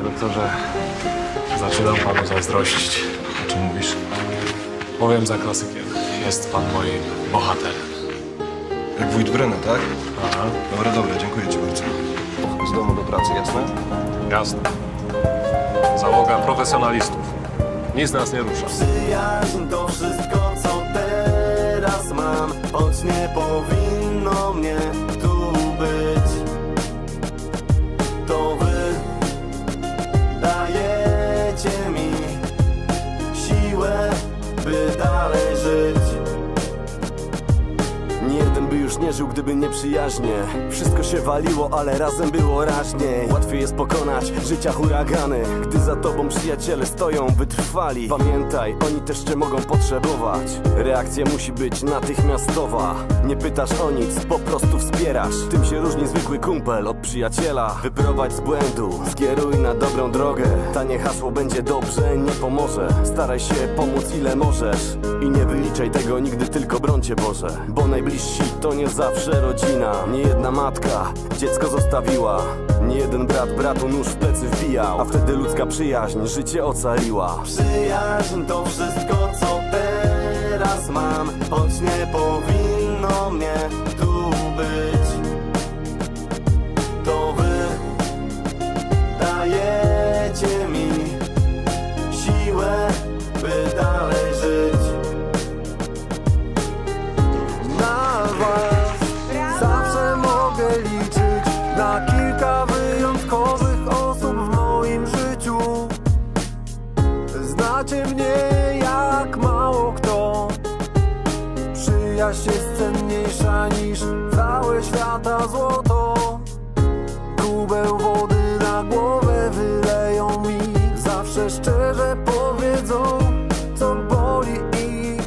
Panie doktorze, zaczynam panu zazdrościć. O czym mówisz? Powiem za klasykiem. Jest pan moim bohaterem. Jak wójt Brenna, tak? Aha, Dobra, dobra, dziękuję ci bardzo. Z domu do pracy, jasne? jasne. Załoga profesjonalistów. Nic nas nie rusza. Przyjaźń to wszystko, co teraz mam Choć nie powinno mnie nie żył, gdyby nie przyjaźnie. Wszystko się waliło, ale razem było raźniej Łatwiej jest pokonać życia huragany Gdy za tobą przyjaciele stoją wytrwali. Pamiętaj, oni też cię mogą potrzebować. Reakcja musi być natychmiastowa. Nie pytasz o nic, po prostu wspierasz. Tym się różni zwykły kumpel od przyjaciela. Wyprowadź z błędu, skieruj na dobrą drogę Tanie hasło będzie dobrze, nie pomoże. Staraj się pomóc ile możesz. I nie wyliczaj tego nigdy, tylko brońcie Boże. Bo najbliżsi to nie zawsze rodzina. Nie jedna matka dziecko zostawiła. Nie jeden brat bratu nóż w plecy wbijał. A wtedy ludzka przyjaźń życie ocaliła. Przyjaźń to Jest cenniejsza niż całe świata złoto. Kubeł wody na głowę wyleją mi. Zawsze szczerze powiedzą, co boli ich.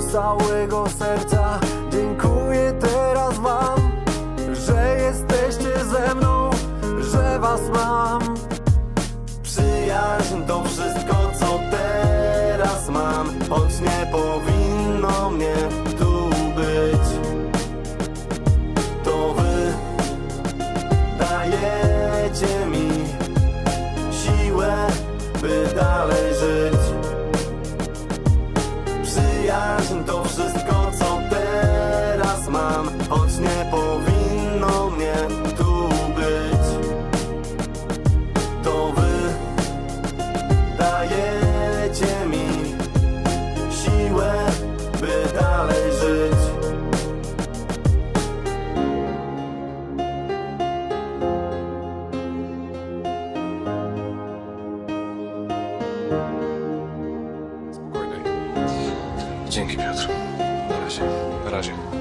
Z całego serca dziękuję teraz wam Że jesteście ze mną, że was mam by dalej Spokojnie. Dzięki, Piotr. Na razie. Na razie.